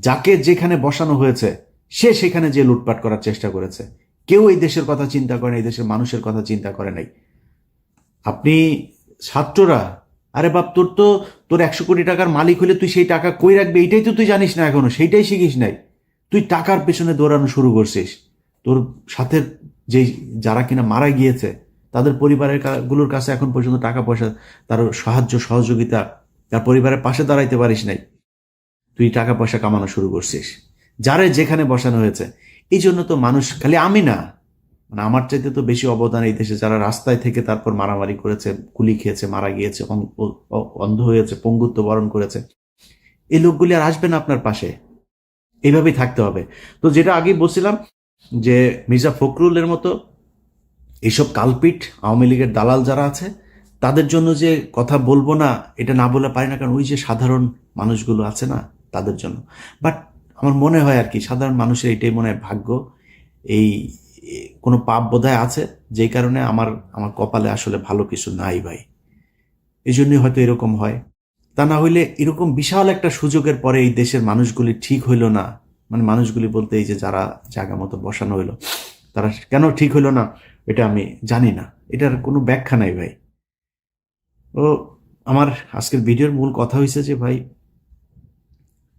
যাকে যেখানে বসানো হয়েছে, সে সেখানে যে লুটপাট করার চেষ্টা করেছে। কেউ এই দেশের কথা চিন্তা করে এই দেশের মানুষের কথা চিন্তা করে নাই। আপনি ছাত্ররা, আরে বাপ, তোর তো, তোর একশো কোটি টাকার মালিক হলে তুই সেই টাকা কই রাখবি? এইটাই তো তুই জানিস না এখনও, সেইটাই শিখিস নাই। তুই টাকার পেছনে দৌড়ানো শুরু করছিস। তোর সাথে যে, যারা কিনা মারা গিয়েছে, তাদের পরিবারেরগুলোর কাছে এখন পর্যন্ত টাকা পয়সা, তার সাহায্য, সহযোগিতা, তার পরিবারের পাশে দাঁড়াইতে পারিস নাই। তুই টাকা পয়সা কামানো শুরু করছিস। যারে যেখানে বসানো হয়েছে। এই জন্য তো মানুষ খালি আমি না। মানে আমার চাইতে তো বেশি অবদান এই দেশে। যারা রাস্তায় থেকে তারপর মারামারি করেছে গুলি খেয়েছে, মারা গিয়েছে অন্ধ হয়েছে, পঙ্গুত্ব বরণ করেছে। এই লোকগুলি আর আসবে না আপনার পাশে। এইভাবেই থাকতে হবে। তো যেটা আগে বলছিলাম যে মির্জা ফখরুলের মতো এইসব কালপিট, আওয়ামী লীগের দালাল যারা আছে, তাদের জন্য যে কথা বলব না, এটা না বলে পারি না। কারণ ওই যে সাধারণ মানুষগুলো আছে না তাদের জন্য। বাট আমার মনে হয় আর কি, সাধারণ মানুষের এটাই মনে হয় ভাগ্য। এই কোনো পাপ বোধহয় আছে, যেই কারণে আমার আমার কপালে আসলে ভালো কিছু নাই ভাই। এই জন্যই হয়তো এরকম হয়। তা না হইলে এরকম বিশাল একটা সুযোগের পরে এই দেশের মানুষগুলি ঠিক হইল না। মানে মানুষগুলি বলতে এই যে যারা জায়গা মতো বসানো হইল, তারা কেন ঠিক হইল না, এটা আমি জানি না। এটার কোনো ব্যাখ্যা নাই ভাই। ও আমার আজকের ভিডিওর মূল কথা হয়েছে যে ভাই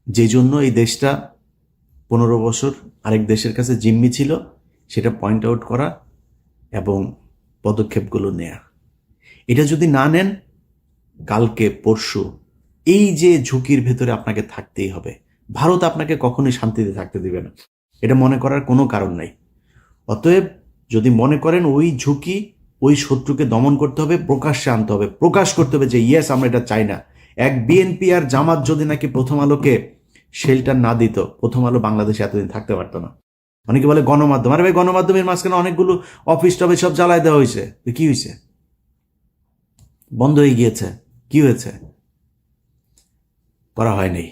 যে জন্য এই দেশটা পনেরো বছর আরেক দেশের কাছে জিম্মি ছিল, সেটা পয়েন্ট আউট করা এবং পদক্ষেপগুলো নেয়া। এটা যদি না নেন, কালকে, পরশু, এই যে ঝুঁকির ভেতরে আপনাকে থাকতেই হবে। ভারত আপনাকে কখনোই শান্তিতে থাকতে দিবে না। এটা মনে করার কোনো কারণ নাই। অতএব যদি মনে করেন ওই ঝুঁকি, ওই শত্রুকে দমন করতে হবে, প্রকাশ্যে আনতে হবে। প্রকাশ করতে হবে যে ইয়েস আমরা এটা চাই না। এক বিএনপি আর জামাত যদি নাকি প্রথম আলোকে শেল্টার না দিত, প্রথম আলো বাংলাদেশে এতদিন থাকতে পারতো না। অনেকে বলে গণমাধ্যম। আরে ভাই, গণমাধ্যমের মাঝখানে অনেকগুলো অফিস টফিস সব জ্বালায় দেওয়া হয়েছে। কি হয়েছে? বন্ধ হয়ে গিয়েছে। কি হয়েছে? করা হয়নি।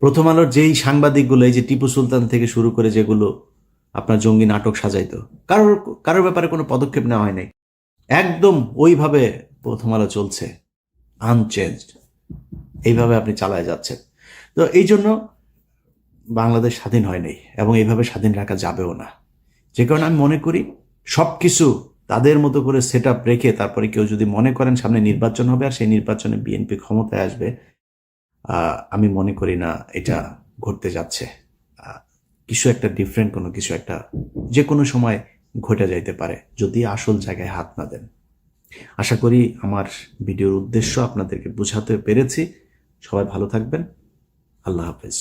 প্রথম আলোর যেই সাংবাদিকগুলো, এই যে টিপু সুলতান থেকে শুরু করে যেগুলো আপনার জঙ্গি নাটক সাজাইতো, কারোর কারোর ব্যাপারে কোনো পদক্ষেপ নেওয়া হয় নাই একদম ওইভাবে প্রথম আলো চলছে। আনচেঞ্জড এইভাবে আপনি চালায় যাচ্ছেন। তো এই জন্য বাংলাদেশ স্বাধীন হয় নাই এবং এইভাবে স্বাধীন রাখা যাবেও না। যে কারণে আমি মনে করি সব কিছু তাদের মতো করে সেট আপ রেখে তারপরে কেউ যদি মনে করেন সামনে নির্বাচন হবে আর সেই নির্বাচনে বিএনপি ক্ষমতায় আসবে আমি মনে করি না এটা ঘটতে যাচ্ছে। কিছু একটা ডিফারেন্ট কোনো কিছু একটা যে কোনো সময় ঘটে যাইতে পারে, যদি আসল জায়গায় হাত না দেন। আশা করি আমার ভিডিওর উদ্দেশ্য আপনাদেরকে বোঝাতে পেরেছি। সবাই ভালো থাকবেন। আল্লাহ হাফেজ।